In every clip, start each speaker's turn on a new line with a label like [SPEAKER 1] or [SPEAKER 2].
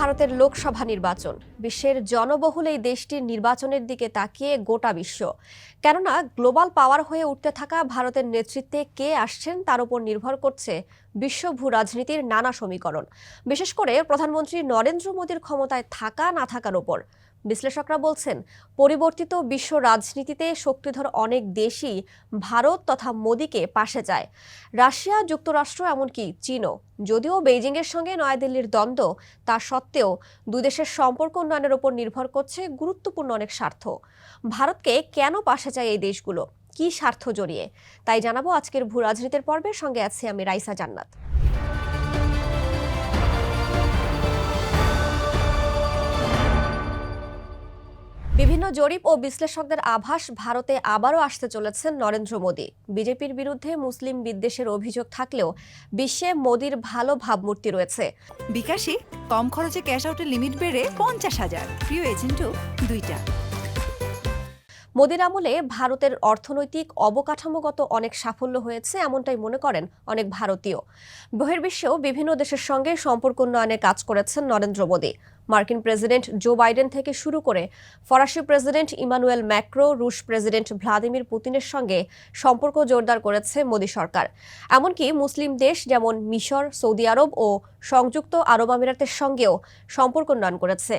[SPEAKER 1] ভারতের লোকসভা নির্বাচন। বিশ্বের জনবহুল এই দেশটির নির্বাচনের দিকে তাকিয়ে গোটা বিশ্ব। কেননা, গ্লোবাল পাওয়ার হয়ে উঠতে থাকা ভারতের নেতৃত্বে কে আসছেন তার উপর নির্ভর করছে বিশ্ব ভূ রাজনীতির নানা সমীকরণ। বিশেষ করে প্রধানমন্ত্রী নরেন্দ্র মোদীর ক্ষমতায় থাকা না থাকার ওপর বিশ্লেষকরা বলছেন, পরিবর্তিত বিশ্ব রাজনীতিতে শক্তিধর অনেক দেশই ভারত তথা মোদীকে পাশে যায়। রাশিয়া, যুক্তরাষ্ট্র, এমনকি চীনও। যদিও বেইজিংয়ের সঙ্গে নয়াদিল্লির দ্বন্দ্ব, তা সত্ত্বেও দুই দেশের সম্পর্ক উন্নয়নের ওপর নির্ভর করছে গুরুত্বপূর্ণ অনেক স্বার্থ। ভারতকে কেন পাশে চায় এই দেশগুলো? কি স্বার্থ জড়িয়ে? তাই জানাব আজকের ভূ রাজনীতির পর্বের সঙ্গে আছি আমি রাইসা জান্নাত। বিভিন্ন জরিপ ও বিশ্লেষকদের আভাস ভারতে আবারও আসতে চলেছেন নরেন্দ্র মোদী। বিজেপির বিরুদ্ধে মুসলিম বিদ্বেষের অভিযোগ থাকলেও বিশ্বে মোদীর ভালো ভাবমূর্তি রয়েছে।
[SPEAKER 2] বিকাশে কম খরচে ক্যাশ আউটের লিমিট বেড়ে পঞ্চাশ হাজার। প্রিয় এজেন্টও দুইটা।
[SPEAKER 1] মোদীর আমলে ভারতের অর্থনৈতিক অবকাঠামোগত অনেক সাফল্য হয়েছে এমনটাই মনে করেন অনেক ভারতীয়। বহির্বিশ্বেও বিভিন্ন দেশের সঙ্গে সম্পর্ক উন্নয়নে কাজ করেছেন নরেন্দ্র মোদী। মার্কিন প্রেসিডেন্ট জো বাইডেন থেকে শুরু করে ফরাসি প্রেসিডেন্ট ইমানুয়েল ম্যাক্রো, রুশ প্রেসিডেন্ট ভ্লাদিমির পুতিনের সঙ্গে সম্পর্ক জোরদার করেছে মোদী সরকার। এমনকি মুসলিম দেশ যেমন মিশর, সৌদি আরব ও সংযুক্ত আরব আমিরাতের সঙ্গেও সম্পর্ক উন্নয়ন করেছে।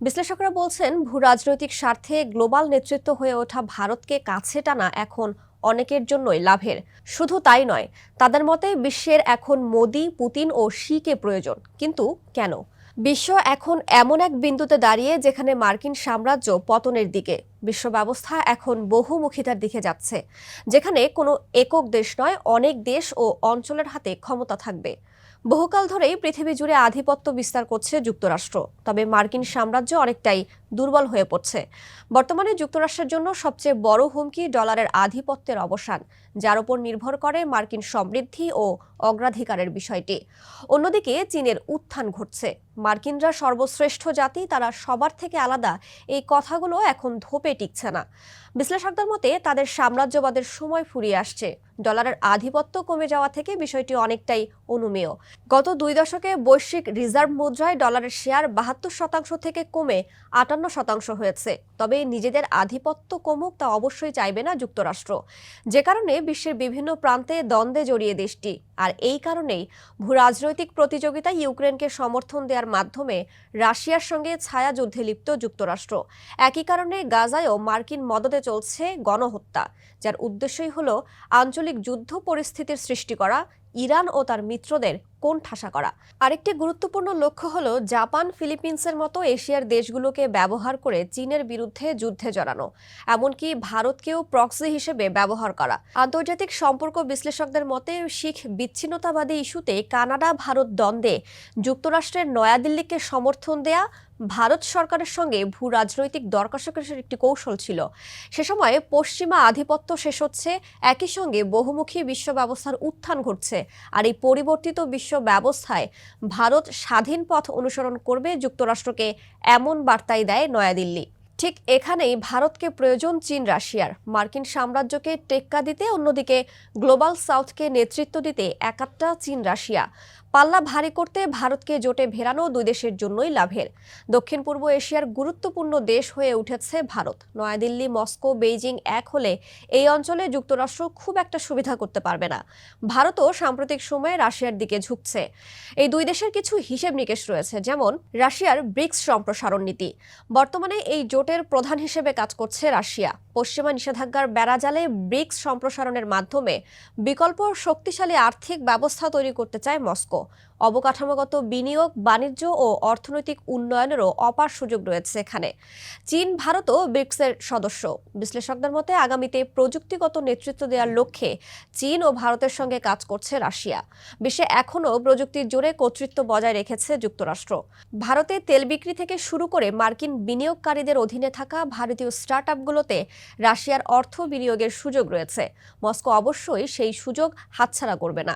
[SPEAKER 1] বিশ্লেষকরা বলছেন, ভূ রাজনৈতিক স্বার্থে গ্লোবাল নেতৃত্ব হয়ে ওঠা ভারতকে কাছে টানা এখন অনেকের জন্যই লাভের। শুধু তাই নয়, তাদের মতে বিশ্বের এখন মোদি, পুতিন ও শিকে প্রয়োজন। কিন্তু কেন? বিশ্ব এখন এমন এক বিন্দুতে দাঁড়িয়ে যেখানে মার্কিন সাম্রাজ্য পতনের দিকে। বিশ্ব ব্যবস্থা এখন বহুমুখিতার দিকে যাচ্ছে, যেখানে কোনো একক দেশ নয়, অনেক দেশ ও অঞ্চলের হাতে ক্ষমতা থাকবে। বহুকাল ধরেই পৃথিবী জুড়ে আধিপত্য বিস্তার করছে যুক্তরাষ্ট্র, তবে মার্কিন সাম্রাজ্য অনেকটাই দুর্বল হয়ে পড়ছে। বর্তমানে যুক্তরাষ্ট্রের জন্য সবচেয়ে বড় হুমকি ডলারের আধিপত্যের অবসান, যার উপর নির্ভর করে মার্কিন সমৃদ্ধি ও অগ্রাধিকারের বিষয়টি। অন্যদিকে চীনের উত্থান ঘটছে। মার্কিনরা সর্বশ্রেষ্ঠ জাতি, তারা সবার থেকে আলাদা। এই কথাগুলো এখন ধোপে টিকছে না। বিশ্লেষকদের মতে, তাদের সাম্রাজ্যবাদের সময় ফুরিয়ে আসছে। ডলারের আধিপত্য কমে যাওয়া থেকে বিষয়টি অনেকটাই অনুমেয়। গত দুই দশকে বৈশ্বিক রিজার্ভ মুদ্রায় ডলারের শেয়ার বাহাত্তর শতাংশ থেকে কমে আটান্ন শতাংশ হয়েছে। তবে নিজেদের আধিপত্য কমুক তা অবশ্যই চাইবে না যুক্তরাষ্ট্র। যে কারণে বিশ্বের বিভিন্ন প্রান্তে দ্বন্দ্বে জড়িয়ে দেশটি। আর এই কারণেই ভূ রাজনৈতিক প্রতিযোগিতায় ইউক্রেনকে সমর্থন দেওয়ার মাধ্যমে রাশিয়ার সঙ্গে ছায়া যুদ্ধে লিপ্ত যুক্তরাষ্ট্র। একই কারণে গাজায়ও মার্কিন মদতে চলছে গণহত্যা, যার উদ্দেশ্যই হলো আঞ্চলিক যুদ্ধ পরিস্থিতির সৃষ্টি করা ইরান ও তার মিত্রদের কোন ঠাসা করা। আরেকটি গুরুত্বপূর্ণ লক্ষ্য হলো জাপান, ফিলিপিন্সের মতো এশিয়ার দেশগুলোকে ব্যবহার করে চীনের বিরুদ্ধে যুদ্ধে জড়ানো, এমনকি ভারতকেও প্রক্সি হিসেবে ব্যবহার করা। আন্তর্জাতিক সম্পর্ক বিশ্লেষকদের মতে, শিখ বিচ্ছিন্নতাবাদী ইস্যুতে কানাডা, ভারত দ্বন্দ্বে, যুক্তরাষ্ট্রের নয়াদিল্লিকে সমর্থন দেয়া ভারত সরকারের সঙ্গে ভূ রাজনৈতিক দরকষাকষের একটি কৌশল ছিল। সে সময়ে পশ্চিমা আধিপত্য শেষ হচ্ছে, একই সঙ্গে বহুমুখী বিশ্ব ব্যবস্থার উত্থান ঘটছে। আর এই পরিবর্তিত বিশ্ব ব্যবস্থায় ভারত স্বাধীন পথ অনুসরণ করবে যুক্তরাষ্ট্রকে এমন বার্তাই দেয় নয়াদিল্লি। ঠিক এখানেই ভারতকে প্রয়োজন চীন, রাশিয়ার। মার্কিন সাম্রাজ্যকে টেক্কা দিতে, অন্যদিকে গ্লোবাল সাউথকে নেতৃত্ব দিতে একাত্তা চীন, রাশিয়া। পাল্লা ভারী করতে ভারতকে জোটে ভেরানো দুই দেশের জন্যই লাভের। দক্ষিণ পূর্ব এশিয়ার গুরুত্বপূর্ণ দেশ হয়ে উঠেছে ভারত। নয়াদিল্লি, মস্কো, বেইজিং এক হলে এই অঞ্চলে যুক্তরাষ্ট্র খুব একটা সুবিধা করতে পারবে না। ভারতও সাম্প্রতিক সময়ে রাশিয়ার দিকে ঝুঁকছে। এই দুই দেশের কিছু হিসেব নিকেশ রয়েছে, যেমন রাশিয়ার ব্রিক্স সম্প্রসারণ নীতি। বর্তমানে এই জোটের প্রধান হিসেবে কাজ করছে রাশিয়া। পশ্চিমা নিষেধাজ্ঞার বেড়াজালে ব্রিক্স সম্প্রসারণের মাধ্যমে বিকল্প শক্তিশালী আর্থিক ব্যবস্থা তৈরি করতে চায় মস্কো। people অবকাঠামোগত বিনিয়োগ, বাণিজ্য ও অর্থনৈতিক উন্নয়নেরও অপার সুযোগ রয়েছে এখানে। চীন, ভারতও ব্রিক্সের সদস্য। বিশ্লেষকদের মতে, আগামীতে প্রযুক্তিগত নেতৃত্ব দেওয়ার লক্ষ্যে চীন ও ভারতের সঙ্গে কাজ করছে রাশিয়া। বিশ্বে এখনও প্রযুক্তির জোরে কর্তৃত্ব বজায় রেখেছে যুক্তরাষ্ট্র। ভারতে তেল বিক্রি থেকে শুরু করে মার্কিন বিনিয়োগকারীদের অধীনে থাকা ভারতীয় স্টার্ট আপগুলোতে রাশিয়ার অর্থ বিনিয়োগের সুযোগ রয়েছে। মস্কো অবশ্যই সেই সুযোগ হাতছাড়া করবে না।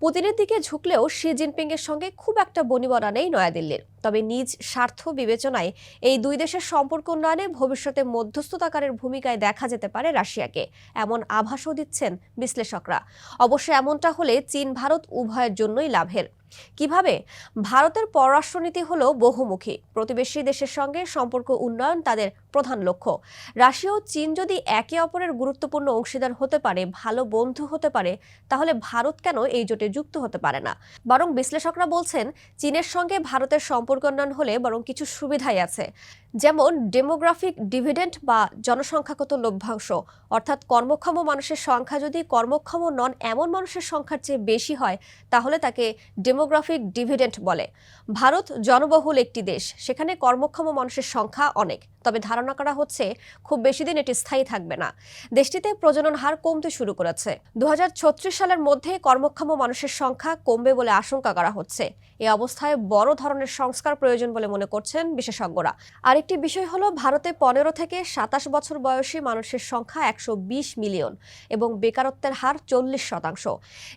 [SPEAKER 1] পুতিনের দিকে ঝুঁকলেও শি জিনপিং এর সঙ্গে খুব একটা বনিবনা নেই নয়াদিল্লির। তবে নিজ স্বার্থ বিবেচনায় এই দুই দেশের সম্পর্ক উন্নয়নে ভবিষ্যতে মধ্যস্থতাকারের ভূমিকায় দেখা যেতে পারে রাশিয়াকে, এমন আভাসও দিচ্ছেন বিশ্লেষকরা। অবশ্য এমনটা হলে চীন ভারত উভয়ের জন্যই লাভের। কীভাবে? ভারতের পররাষ্ট্রনীতি হলো বহুমুখী। প্রতিবেশী দেশের সঙ্গে সম্পর্ক উন্নয়ন তাদের প্রধান লক্ষ্য। রাশিয়া ও চীন যদি একে অপরের গুরুত্বপূর্ণ অংশীদার হতে পারে, ভালো বন্ধু হতে পারে, তাহলে ভারত কেন এই জোটে যুক্ত হতে পারে না? বরং বিশ্লেষকরা বলছেন, চীনের সঙ্গে ভারতের সম্পর্ক উন্নয়ন হলে বরং কিছু সুবিধাই আছে। যেমন ডেমোগ্রাফিক ডিভিডেন্ট বা জনসংখ্যাগত লভ্যাংশ। অর্থাৎ কর্মক্ষম মানুষের সংখ্যা যদি কর্মক্ষম নন, এমন মানুষের সংখ্যার চেয়ে বেশি হয়, তাহলে তাকে ডেমোগ্রাফিক ডিভিডেন্ট বলে। ভারত জনবহুল একটি দেশ, সেখানে কর্মক্ষম মানুষের সংখ্যা অনেক। তবে ধারণা করা হচ্ছে খুব বেশি দিন এটি স্থায়ী থাকবে না। দেশটিতে প্রজনন হার কমতে শুরু করেছে। দুহাজার ছত্রিশ সালের মধ্যে কর্মক্ষম মানুষের সংখ্যা কমবে বলে আশঙ্কা করা হচ্ছে। এই অবস্থায় বড় ধরনের সংস্কার প্রয়োজন বলে মনে করছেন বিশেষজ্ঞরা। আরেকটি বিষয় হলো, ভারতে পনেরো থেকে সাতাশ বছর বয়সী মানুষের সংখ্যা একশো বিশ মিলিয়ন এবং বেকারত্বের হার চল্লিশ শতাংশ।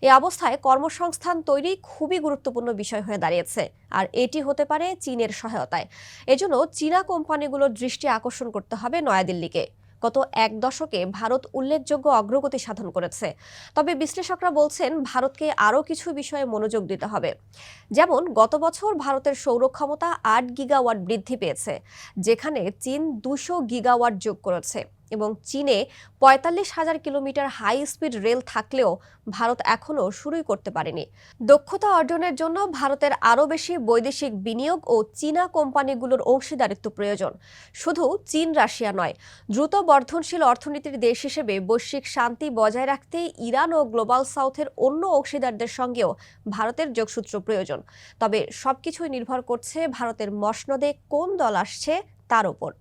[SPEAKER 1] এ অবস্থায় কর্মসংস্থান তৈরি খুবই গুরুত্বপূর্ণ বিষয় হয়ে দাঁড়িয়েছে। আর এটি হতে পারে চীনের সহায়তায়। এজন্য চীনা কোম্পানিগুলোর দৃষ্টি আকর্ষণ করতে হবে নয়াদিল্লিকে। গত এক দশকে ভারত উল্লেখযোগ্য অগ্রগতি সাধন করেছে। তবে বিশ্লেষকরা বলছেন, ভারতকে আরও কিছু বিষয়ে মনোযোগ দিতে হবে। যেমন, গত বছর ভারতের সৌর ক্ষমতা আট গিগাওয়াট বৃদ্ধি পেয়েছে, যেখানে চীন দুশো গিগাওয়াট যোগ করেছে। এবং চীনে পঁয়তাল্লিশ হাজার কিলোমিটার হাই স্পিড রেল থাকলেও ভারত এখনও শুরুই করতে পারেনি। দক্ষতা অর্জনের জন্য ভারতের আরও বেশি বৈদেশিক বিনিয়োগ ও চীনা কোম্পানিগুলোর অংশীদারিত্ব প্রয়োজন। শুধু চীন, রাশিয়া নয়, দ্রুত বর্ধনশীল অর্থনীতির দেশ হিসেবে বৈশ্বিক শান্তি বজায় রাখতে ইরান ও গ্লোবাল সাউথের অন্য অংশীদারদের সঙ্গেও ভারতের যোগসূত্র প্রয়োজন। তবে সবকিছুই নির্ভর করছে ভারতের মসনদে কোন দল আসছে তার ওপর